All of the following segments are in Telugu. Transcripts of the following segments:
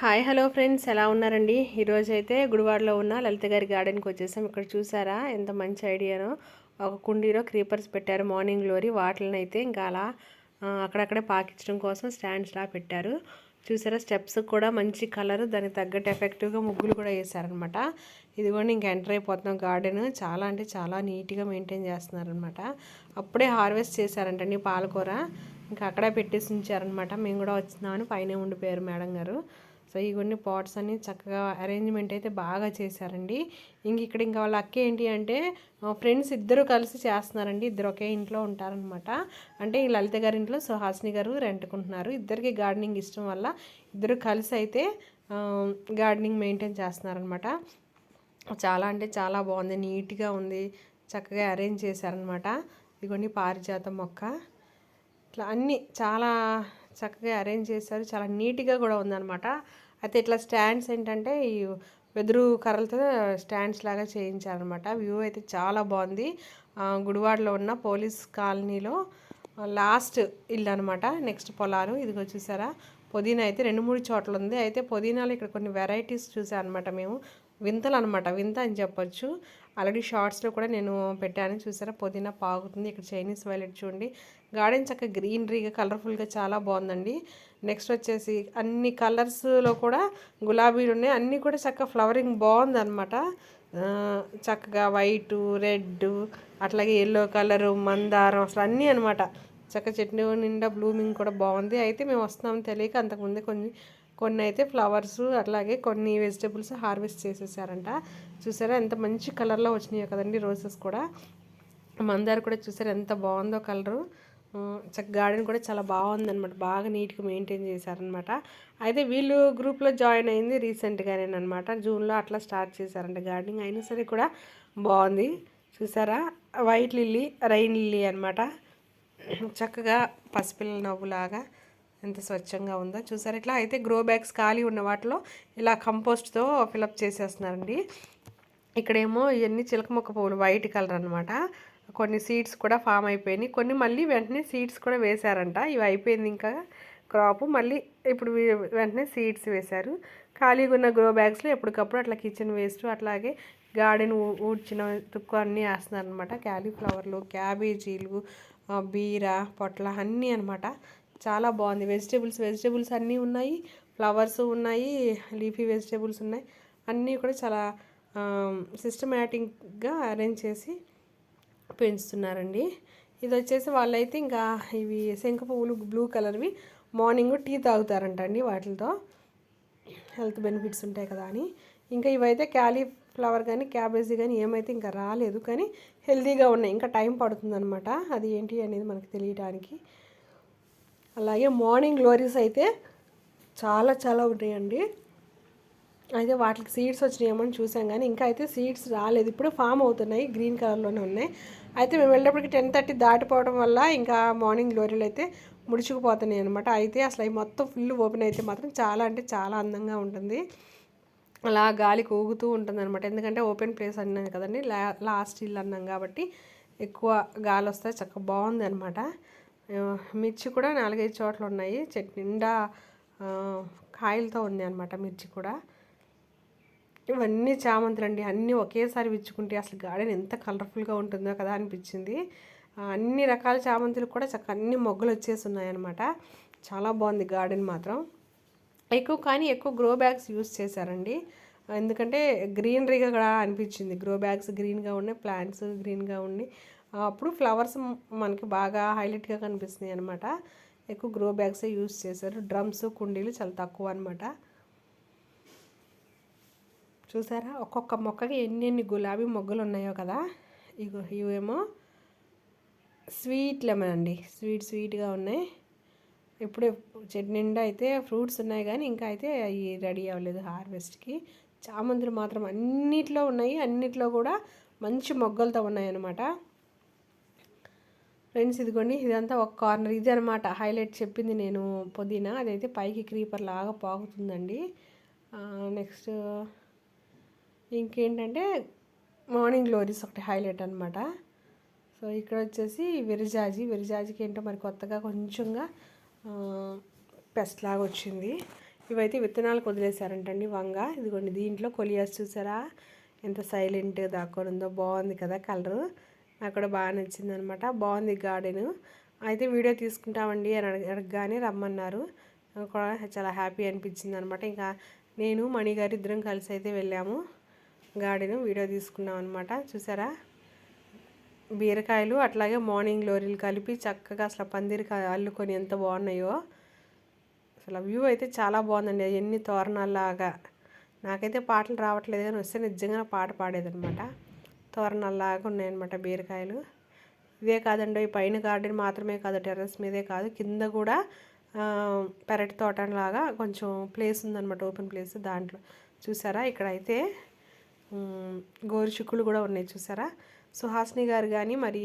Hi hello friends. ఎలా ఉన్నారండి? ఈరోజు అయితే గుడివాడలో ఉన్న లలిత గారి గార్డెన్కి వచ్చేసాం. ఇక్కడ చూసారా? ఎంత మంచి ఐడియానో. ఒక కుండీలో క్రీపర్స్ పెట్టారు మార్నింగ్ గ్లోరీ. వాటిని అయితే ఇంకా అలా అక్కడక్కడే పాకించడం కోసం స్టాండ్స్ లా పెట్టారు. చూసారా? స్టెప్స్ కూడా మంచి కలర్. దానికి తగ్గట్టు ఎఫెక్టివ్గా ముగ్గులు కూడా వేసారనమాట ఇదిగోండి ఇంకా ఎంటర్ అయిపోతున్నాం గార్డెన్. చాలా అంటే చాలా నీట్గా మెయింటైన్ చేస్తున్నారనమాట. అప్పుడే హార్వెస్ట్ చేశారంటండి పాలకూర. ఇంకా అక్కడే పెట్టేసి ఉంచారనమాట. మేము కూడా వచ్చినామని పైన ఉండిపోయారు మేడం గారు. సో ఇవన్నీ పాట్స్ అన్ని చక్కగా అరేంజ్మెంట్ అయితే బాగా చేశారండి. ఇంక ఇక్కడ ఇంకా వాళ్ళ అక్క ఏంటి అంటే ఫ్రెండ్స్ ఇద్దరు కలిసి చేస్తున్నారండి. ఇద్దరు ఒకే ఇంట్లో ఉంటారనమాట అంటే ఈ లలిత గారి ఇంట్లో సుహాసిని గారు రెంట్కుంటున్నారు. ఇద్దరికి గార్డెనింగ్ ఇష్టం వల్ల ఇద్దరు కలిసి అయితే గార్డెనింగ్ మెయింటైన్ చేస్తున్నారనమాట చాలా అంటే చాలా బాగుంది. నీట్గా ఉంది. చక్కగా అరేంజ్ చేశారనమాట ఇదిగోండి పారిజాతం మొక్క. ఇట్లా అన్నీ చాలా చక్కగా అరేంజ్ చేశారు. చాలా నీట్గా కూడా ఉందన్నమాట. అయితే ఇట్లా స్టాండ్స్ ఏంటంటే ఈ వెదురు కర్రలతో స్టాండ్స్ లాగా చేయించారనమాట వ్యూ అయితే చాలా బాగుంది. గుడివాడలో ఉన్న పోలీస్ కాలనీలో లాస్ట్ ఇల్లు అనమాట నెక్స్ట్ పొలాలు. ఇదిగో చూసారా? పుదీనా అయితే రెండు మూడు చోట్ల ఉంది. అయితే పుదీనాలో ఇక్కడ కొన్ని వెరైటీస్ చూసాను అనమాట మేము. వింతలు అనమాట వింత అని చెప్పొచ్చు. ఆల్రెడీ షార్ట్స్లో కూడా నేను పెట్టాను. చూసారా? పుదీనా పాగుతుంది. ఇక్కడ చైనీస్ వైలెట్ చూడండి. గార్డెన్ చక్కగా గ్రీనరీగా కలర్ఫుల్గా చాలా బాగుందండి. నెక్స్ట్ వచ్చేసి అన్ని కలర్స్లో కూడా గులాబీలు ఉన్నాయి. అన్నీ కూడా చక్కగా ఫ్లవరింగ్ బాగుందన్నమాట. చక్కగా వైటు రెడ్ అట్లాగే ఎల్లో కలరు మందారం అసలు అన్నీ అనమాట చక్క చెట్టు నిండా బ్లూమింగ్ కూడా బాగుంది. అయితే మేము వస్తున్నాం తెలియక అంతకుముందే కొన్ని కొన్ని అయితే ఫ్లవర్స్ అట్లాగే కొన్ని వెజిటబుల్స్ హార్వెస్ట్ చేసేసారంట. చూసారా? ఎంత మంచి కలర్లో వచ్చినాయో కదండి రోజెస్ కూడా. మందార కూడా చూసారు? ఎంత బాగుందో కలరు. చక్క గార్డెన్ కూడా చాలా బాగుందనమాట బాగా నీట్గా మెయింటైన్ చేశారనమాట అయితే వీళ్ళు గ్రూప్లో జాయిన్ అయింది రీసెంట్గానేనమాట జూన్లో అట్లా స్టార్ట్ చేశారంట గార్డెనింగ్. అయినా సరే కూడా బాగుంది. చూసారా? వైట్ లిల్లీ రైన్ లిల్లీ అనమాట చక్కగా పసిపిల్లల నవ్వులాగా ఎంత స్వచ్ఛంగా ఉందో. చూసారు ఇట్లా అయితే గ్రో బ్యాగ్స్ ఖాళీ ఉన్న వాటిలో ఇలా కంపోస్ట్తో ఫిలప్ చేసేస్తున్నారండి. ఇక్కడేమో ఇవన్నీ చిలక మొక్క పువ్వులు వైట్ కలర్ అనమాట కొన్ని సీడ్స్ కూడా ఫామ్ అయిపోయినాయి. కొన్ని మళ్ళీ వెంటనే సీడ్స్ కూడా వేశారంట. ఇవి అయిపోయింది ఇంకా క్రాప్ మళ్ళీ ఇప్పుడు వెంటనే సీడ్స్ వేశారు. ఖాళీగా ఉన్న గ్రో బ్యాగ్స్లో ఎప్పటికప్పుడు అట్లా కిచెన్ వేస్ట్ అట్లాగే గార్డెన్ ఊడ్చిన తుక్కు అన్నీ వేస్తున్నారు అనమాట క్యాలీఫ్లవర్లు క్యాబేజీలు బీర పొట్ల అన్నీ అనమాట చాలా బాగుంది. వెజిటేబుల్స్ వెజిటేబుల్స్ అన్నీ ఉన్నాయి. ఫ్లవర్స్ ఉన్నాయి లీఫీ వెజిటేబుల్స్ ఉన్నాయి. అన్నీ కూడా చాలా సిస్టమేటిక్గా అరేంజ్ చేసి పెంచుతున్నారండి. ఇది వచ్చేసి వాళ్ళైతే ఇంకా ఇవి శంఖ పువ్వులు బ్లూ కలర్వి మార్నింగ్ టీ తాగుతారంట అండి వాటితో. హెల్త్ బెనిఫిట్స్ ఉంటాయి కదా అని. ఇంకా ఇవైతే క్యాలీఫ్లవర్ కానీ క్యాబేజీ కానీ ఏమైతే ఇంకా రాలేదు. కానీ హెల్తీగా ఉన్నాయి. ఇంకా టైం పడుతుందనమాట అది ఏంటి అనేది మనకు తెలియడానికి అలాగే మార్నింగ్ గ్లోరీస్ అయితే చాలా చాలా ఉన్నాయండి. అయితే వాటికి సీడ్స్ వచ్చినాయేమో చూసాం కానీ ఇంకా అయితే సీడ్స్ రాలేదు. ఇప్పుడు ఫామ్ అవుతున్నాయి గ్రీన్ కలర్లోనే ఉన్నాయి. అయితే మేము వెళ్ళేటప్పటికి టెన్ థర్టీ దాటిపోవడం వల్ల ఇంకా మార్నింగ్ గ్లోరీలు అయితే ముడుచుకుపోతున్నాయి అనమాట అయితే అసలు అవి మొత్తం ఫుల్ ఓపెన్ అయితే మాత్రం చాలా అంటే చాలా అందంగా ఉంటుంది. అలా గాలికి ఊగుతూ ఉంటుంది అనమాట ఎందుకంటే ఓపెన్ ప్లేస్ అన్నాను కదండి. లా లాస్ట్ ఇల్లు అన్నాం కాబట్టి ఎక్కువ గాలి వస్తే చక్కగా బాగుంది అనమాట మిర్చి కూడా నాలుగైదు చోట్ల ఉన్నాయి చెట్టు నిండా కాయలతో ఉంది అనమాట మిర్చి కూడా. ఇవన్నీ చామంతులు అండి అన్నీ ఒకేసారి విచ్చుకుంటే అసలు గార్డెన్ ఎంత కలర్ఫుల్గా ఉంటుందో కదా అనిపించింది. అన్ని రకాల చామంతులు కూడా చక్కగా అన్ని మొగ్గలు వచ్చేసి ఉన్నాయన్నమాట చాలా బాగుంది గార్డెన్ మాత్రం. ఎక్కువ కానీ ఎక్కువ గ్రో బ్యాగ్స్ యూస్ చేశారండి. ఎందుకంటే గ్రీనరీగా కూడా అనిపించింది. గ్రో బ్యాగ్స్ గ్రీన్గా ఉన్నాయి ప్లాంట్స్ గ్రీన్గా ఉండి అప్పుడు ఫ్లవర్స్ మనకి బాగా హైలైట్గా కనిపిస్తున్నాయి అనమాట ఎక్కువ గ్రో బ్యాగ్సే యూస్ చేశారు. డ్రమ్స్ కుండీలు చాలా తక్కువ అనమాట చూసారా? ఒక్కొక్క మొక్కకి ఎన్ని ఎన్ని గులాబీ మొగ్గలు ఉన్నాయో కదా? ఇగో ఇవేమో స్వీట్ లెమన్ అండి. స్వీట్ స్వీట్గా ఉన్నాయి. ఇప్పుడే చెట్టు నిండా అయితే ఫ్రూట్స్ ఉన్నాయి కానీ ఇంకా అయితే అవి రెడీ అవ్వలేదు హార్వెస్ట్కి చామంతులు మాత్రం అన్నిట్లో ఉన్నాయి. అన్నిట్లో కూడా మంచి మొగ్గలతో ఉన్నాయన్నమాట. ఫ్రెండ్స్ ఇదిగోండి ఇదంతా ఒక కార్నర్. ఇది అనమాట హైలైట్ చెప్పింది నేను పుదీనా. అదైతే పైకి క్రీపర్ లాగా పాకుతుందండి. నెక్స్ట్ ఇంకేంటంటే మార్నింగ్ గ్లోరీస్ ఒకటి హైలైట్ అనమాట సో ఇక్కడ వచ్చేసి విరజాజి. విరజాజికి ఏంటో మరి కొత్తగా కొంచెంగా పెస్ట్ లాగా వచ్చింది. ఇవైతే విత్తనాలకు వదిలేశారంటండి వంగ. ఇదిగోండి దీంట్లో కొలియాస్ చూసారా? ఎంత సైలెంట్ దాక్కొని ఉందో. బాగుంది కదా కలరు నాకు కూడా బాగా నచ్చింది అనమాట బాగుంది గార్డెను. అయితే వీడియో తీసుకుంటామండి అని అడగగానే రమ్మన్నారు. కూడా చాలా హ్యాపీ అనిపించింది అనమాట ఇంకా నేను మణిగారు ఇద్దరం కలిసి అయితే వెళ్ళాము గార్డెను. వీడియో తీసుకున్నాం అనమాట చూసారా? బీరకాయలు అట్లాగే మార్నింగ్ లోరీలు కలిపి చక్కగా అసలు పందిరి అల్లుకొని ఎంత బాగున్నాయో. అసలు వ్యూ అయితే చాలా బాగుందండి. ఎన్ని తోరణాల్లాగా. నాకైతే పాటలు రావట్లేదు కానీ వస్తే నిజంగా పాట పాడేదనమాట తోరణాల్లాగా ఉన్నాయన్నమాట బీరకాయలు. ఇదే కాదండి ఈ పైన గార్డెన్ మాత్రమే కాదు టెర్రస్ మీదే కాదు. కింద కూడా పెరటి తోటలాగా కొంచెం ప్లేస్ ఉందన్నమాట ఓపెన్ ప్లేస్ దాంట్లో. చూసారా? ఇక్కడైతే గోరు చిక్కులు కూడా ఉన్నాయి చూసారా? సుహాసిని గారు కానీ మరి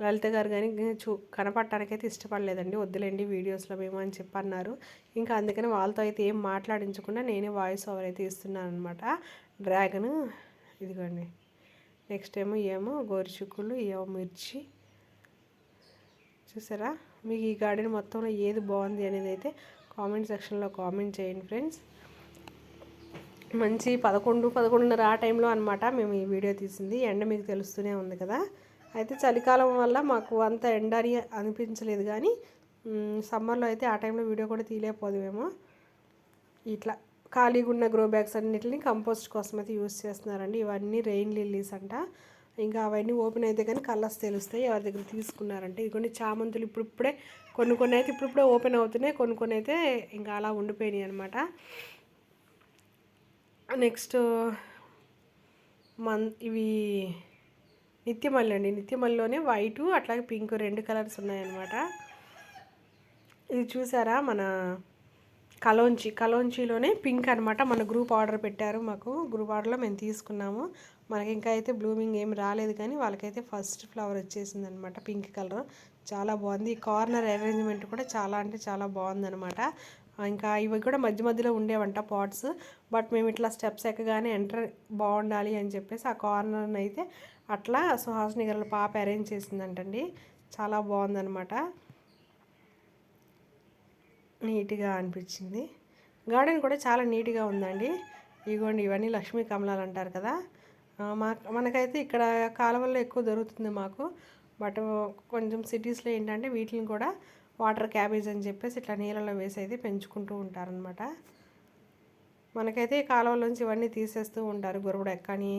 లలిత గారు కానీ చూ కనపడటానికైతే ఇష్టపడలేదండి. వద్దులేండి వీడియోస్లో మేము అని చెప్పన్నారు. ఇంకా అందుకని వాళ్ళతో అయితే ఏం మాట్లాడించకుండా నేనే వాయిస్ ఓవర్ అయితే ఇస్తున్నాను అనమాట డ్రాగన్ ఇదిగోండి. నెక్స్ట్ ఏమో ఏమో గోరుచుక్కులు ఏమో మిర్చి. చూసారా? మీకు ఈ గార్డెన్ మొత్తంలో ఏది బాగుంది అనేది అయితే కామెంట్ సెక్షన్లో కామెంట్ చేయండి ఫ్రెండ్స్. మంచి పదకొండు పదకొండున్నర ఆ టైంలో అనమాట మేము ఈ వీడియో తీసింది. ఎండ మీకు తెలుస్తూనే ఉంది కదా? అయితే చలికాలం వల్ల మాకు అంత ఎండ అని అనిపించలేదు కానీ సమ్మర్లో అయితే ఆ టైంలో వీడియో కూడా తీయలేకపోదుమేమో ఇట్లా ఖాళీగా ఉన్న గ్రో బ్యాగ్స్ అన్నిటిని కంపోస్ట్ కోసం అయితే యూస్ చేస్తున్నారండి. ఇవన్నీ రెయిన్ లిల్లీస్ అంట. ఇంకా అవన్నీ ఓపెన్ అయితే కానీ కలర్స్ తెలుస్తాయి. ఎవరి దగ్గర తీసుకున్నారంటే కొన్ని చామంతులు ఇప్పుడిప్పుడే కొన్ని కొన్ని అయితే ఇప్పుడిప్పుడే ఓపెన్ అవుతున్నాయి. కొన్ని కొన్ని అయితే ఇంకా అలా ఉండిపోయినాయి అనమాట నెక్స్ట్ మన్ ఇవి నిత్యమల్లి అండి. నిత్యమల్లిలోనే వైటు అట్లాగే పింక్ రెండు కలర్స్ ఉన్నాయన్నమాట. ఇది చూసారా? మన కలోంచి కలోంచిలోనే పింక్ అనమాట మన గ్రూప్ ఆర్డర్ పెట్టారు మాకు. గ్రూప్ ఆర్డర్లో మేము తీసుకున్నాము. మనకి ఇంకా అయితే బ్లూమింగ్ ఏం రాలేదు కానీ వాళ్ళకైతే ఫస్ట్ ఫ్లవర్ వచ్చేసింది అనమాట పింక్ కలర్. చాలా బాగుంది. ఈ కార్నర్ అరేంజ్మెంట్ కూడా చాలా అంటే చాలా బాగుందనమాట ఇంకా ఇవి కూడా మధ్య మధ్యలో ఉండేవంట పాట్స్. బట్ మేము ఇట్లా స్టెప్స్ ఎక్కగానే ఎంటర్ బాగుండాలి అని చెప్పేసి ఆ కార్నర్ని అయితే అట్లా సుహాసిని గారు పాప అరేంజ్ చేసిందంటండి. చాలా బాగుందనమాట నీట్గా అనిపించింది. గార్డెన్ కూడా చాలా నీట్గా ఉందండి. ఇగోండి ఇవన్నీ లక్ష్మీ కమలాలు అంటారు కదా. మా మనకైతే ఇక్కడ కాలువల్లో ఎక్కువ దొరుకుతుంది మాకు. బట్ కొంచెం సిటీస్లో ఏంటంటే వీటిని కూడా వాటర్ క్యాబేజ్ అని చెప్పేసి ఇట్లా నీళ్ళలో వేసి అయితే పెంచుకుంటూ ఉంటారనమాట మనకైతే కాలువలోంచి ఇవన్నీ తీసేస్తూ ఉంటారు. ఎక్కని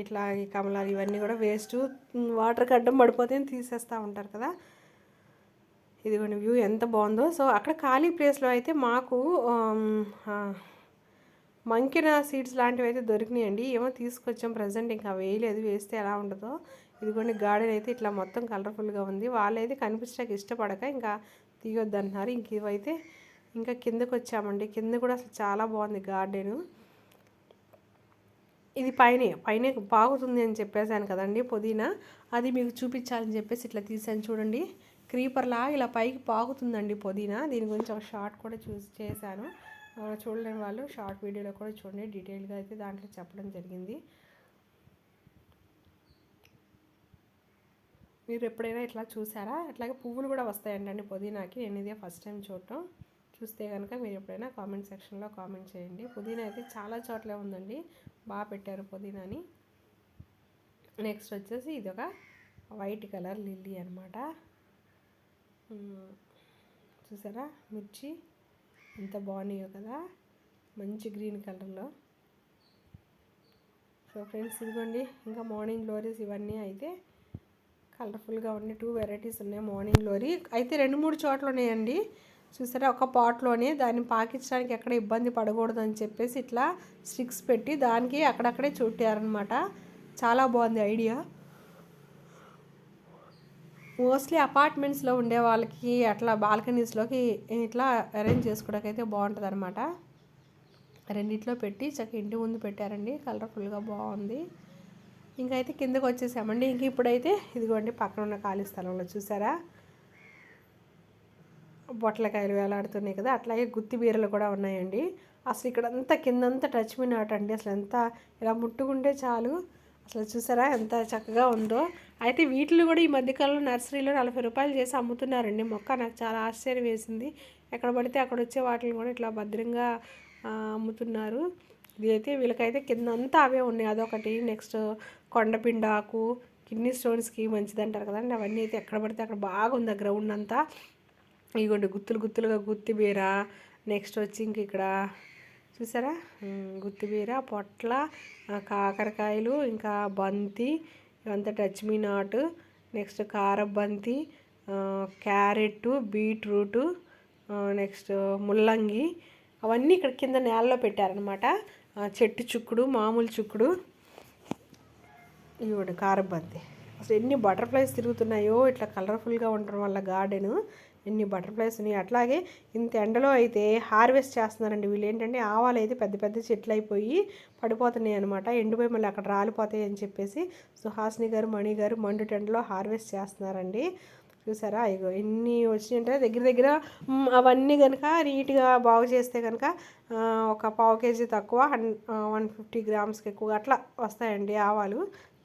ఇట్లా ఈ కమలాలు ఇవన్నీ కూడా వేస్ట్. వాటర్కి అడ్డం పడిపోతే తీసేస్తూ ఉంటారు కదా. ఇదిగోండి వ్యూ ఎంత బాగుందో. సో అక్కడ ఖాళీ ప్లేస్లో అయితే మాకు మంకిన సీడ్స్ లాంటివి అయితే దొరికినాయండి. ఏమో తీసుకొచ్చాం ప్రజెంట్ ఇంకా వేయలేదు. వేస్తే ఎలా ఉంటుందో ఇదిగోండి గార్డెన్ అయితే ఇట్లా మొత్తం కలర్ఫుల్గా ఉంది. వాళ్ళైతే కనిపించడానికి ఇష్టపడక ఇంకా తీయొద్దు అంటున్నారు ఇంక ఇవైతే ఇంకా కిందకు వచ్చామండి కింద కూడా అసలు చాలా బాగుంది గార్డెను. ఇది పైన పైన బాగుతుంది అని చెప్పేసాను కదండి పుదీనా. అది మీకు చూపించాలని చెప్పేసి ఇట్లా తీసాను చూడండి. క్రీపర్లా ఇలా పైకి పాకుతుందండి పుదీనా. దీని గురించి ఒక షార్ట్ కూడా చూసి చేశాను. చూడలేని వాళ్ళు షార్ట్ వీడియోలో కూడా చూడండి. డీటెయిల్గా అయితే దాంట్లో చెప్పడం జరిగింది. మీరు ఎప్పుడైనా ఇట్లా చూసారా? అట్లాగే పువ్వులు కూడా వస్తాయండి పుదీనాకి. నేను ఇదే ఫస్ట్ టైం చూడటం. చూస్తే కనుక మీరు ఎప్పుడైనా కామెంట్ సెక్షన్లో కామెంట్ చేయండి. పుదీనా అయితే చాలా చోట్లే ఉందండి. బాగా పెట్టారు పుదీనాని. నెక్స్ట్ వచ్చేసి ఇది ఒక వైట్ కలర్ లిల్లీ అనమాట చూసారా? మిర్చి ఎంత బాగున్నాయో కదా? మంచి గ్రీన్ కలర్లో సో ఫ్రెండ్స్ ఇదిగోండి ఇంకా మార్నింగ్ గ్లోరీస్ ఇవన్నీ అయితే కలర్ఫుల్గా ఉన్నాయి. టూ వెరైటీస్ ఉన్నాయి మార్నింగ్ లోరీ అయితే రెండు మూడు చోట్ల ఉన్నాయండి చూసారా? ఒక పాట్లోనే దాన్ని పాకించడానికి ఎక్కడ ఇబ్బంది పడకూడదు అని చెప్పేసి ఇట్లా స్టిక్స్ పెట్టి దానికి అక్కడక్కడే చుట్టారనమాట చాలా బాగుంది ఐడియా. మోస్ట్లీ అపార్ట్మెంట్స్లో ఉండే వాళ్ళకి అట్లా బాల్కనీస్లోకి ఇట్లా అరేంజ్ చేసుకోవడానికి అయితే బాగుంటుంది అనమాట రెండిట్లో పెట్టి చక్క ఇంటి ముందు పెట్టారండి. కలర్ఫుల్గా బాగుంది. ఇంకైతే అయితే కిందకు వచ్చేసామండి ఇంక ఇప్పుడైతే ఇదిగోండి పక్కన ఉన్న ఖాళీ స్థలంలో చూసారా? బొట్లకాయలు వేలాడుతున్నాయి కదా అట్లాగే గుత్తి బీరలు కూడా ఉన్నాయండి. అసలు ఇక్కడ అంతా కిందంతా టచ్ మీ నాట్ అండి. అసలు ఎంత ఇలా ముట్టుకుంటే చాలు. అసలు చూసారా ఎంత చక్కగా ఉందో. అయితే వీటిలో కూడా ఈ మధ్యకాలంలో నర్సరీలో నలభై రూపాయలు చేసి అమ్ముతున్నారండి. మొక్క నాకు చాలా ఆశ్చర్యం వేసింది. ఎక్కడ పడితే అక్కడ వచ్చే వాటిని కూడా ఇట్లా భద్రంగా అమ్ముతున్నారు. ఇదైతే వీళ్ళకైతే కింద అంతా అవే ఉన్నాయి. అదొకటి నెక్స్ట్ కొండపిండాకు కిడ్నీ స్టోన్స్కి మంచిది అంటారు కదండి. అవన్నీ అయితే ఎక్కడ పడితే అక్కడ బాగుంది ఆ గ్రౌండ్ అంతా. ఇదిగోండి గుత్తులు గుత్తులుగా గుత్తిబీర నెక్స్ట్ వచ్చి ఇంక ఇక్కడ చూసారా? గుత్తిబీర పొట్ల కాకరకాయలు ఇంకా బంతి ఇవంతా టచ్ మీ నాటు నెక్స్ట్ కారబంతి ఆ, క్యారెట్ బీట్రూట్ నెక్స్ట్ ముల్లంగి. అవన్నీ ఇక్కడ కింద నేలలో పెట్టారనమాట చెట్టు చుక్కుడు మామూలు చుక్కుడు. ఇవి కారబంతి అసలు ఎన్ని బటర్ఫ్లైస్ తిరుగుతున్నాయో ఇట్లా కలర్ఫుల్గా ఉండడం వల్ల గార్డెను ఎన్ని బటర్ఫ్లైస్ ఉన్నాయి. అట్లాగే ఇంత ఎండలో అయితే హార్వెస్ట్ చేస్తున్నారండి వీళ్ళు. ఏంటంటే ఆవాలు అయితే పెద్ద పెద్ద చెట్లు అయిపోయి పడిపోతున్నాయి అనమాట ఎండిపోయి మళ్ళీ అక్కడ రాలిపోతాయి అని చెప్పేసి సుహాసిని గారు మణి గారు మండు టెండలో హార్వెస్ట్ చేస్తున్నారండి. చూసారా? ఇగో ఎన్ని వచ్చినాయంటే దగ్గర దగ్గర అవన్నీ కనుక నీట్గా బాగు చేస్తే కనుక ఒక పావు కేజీ తక్కువ హన్ వన్ ఫిఫ్టీ గ్రామ్స్కి ఎక్కువ అట్లా వస్తాయండి ఆవాలు.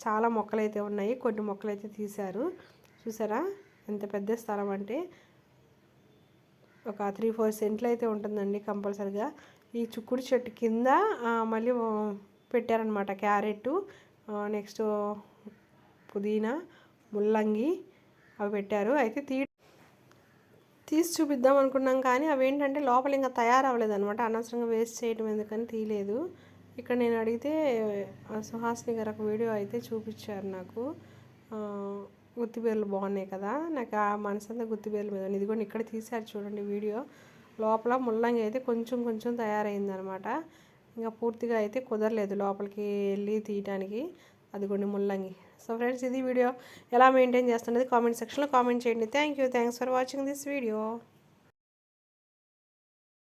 చాలా మొక్కలు అయితే ఉన్నాయి. కొన్ని మొక్కలు అయితే తీశారు. చూసారా? ఎంత పెద్ద స్థలం అంటే ఒక త్రీ ఫోర్ సెంట్లు అయితే ఉంటుందండి కంపల్సరిగా. ఈ చుక్కుడు చెట్టు కింద మళ్ళీ పెట్టారనమాట క్యారెట్ నెక్స్ట్ పుదీనా ముల్లంగి అవి పెట్టారు. అయితే తీ తీసి చూపిద్దాం అనుకున్నాం కానీ అవి ఏంటంటే లోపల ఇంకా తయారవ్వలేదనమాట అనవసరంగా వేస్ట్ చేయడం ఎందుకని తీయలేదు. ఇక్కడ నేను అడిగితే సుహాస్ని సుహాసిని గారు ఒక వీడియో అయితే చూపించారు నాకు. గుత్తిపేర్లు బాగున్నాయి కదా నాకు ఆ మనసంతా గుత్తిబీరల మీద ఇది ఇదిగోండి ఇక్కడ తీశారు చూడండి వీడియో. లోపల ముల్లంగి అయితే కొంచెం కొంచెం తయారైందనమాట. ఇంకా పూర్తిగా అయితే కుదరలేదు లోపలికి వెళ్ళి తీయటానికి. అదిగోండి ముల్లంగి. సో ఫ్రెండ్స్ ఇది వీడియో ఎలా మెయింటైన్ చేస్తున్నది కామెంట్ సెక్షన్లో కామెంట్ చేయండి. Thank you thanks for watching this video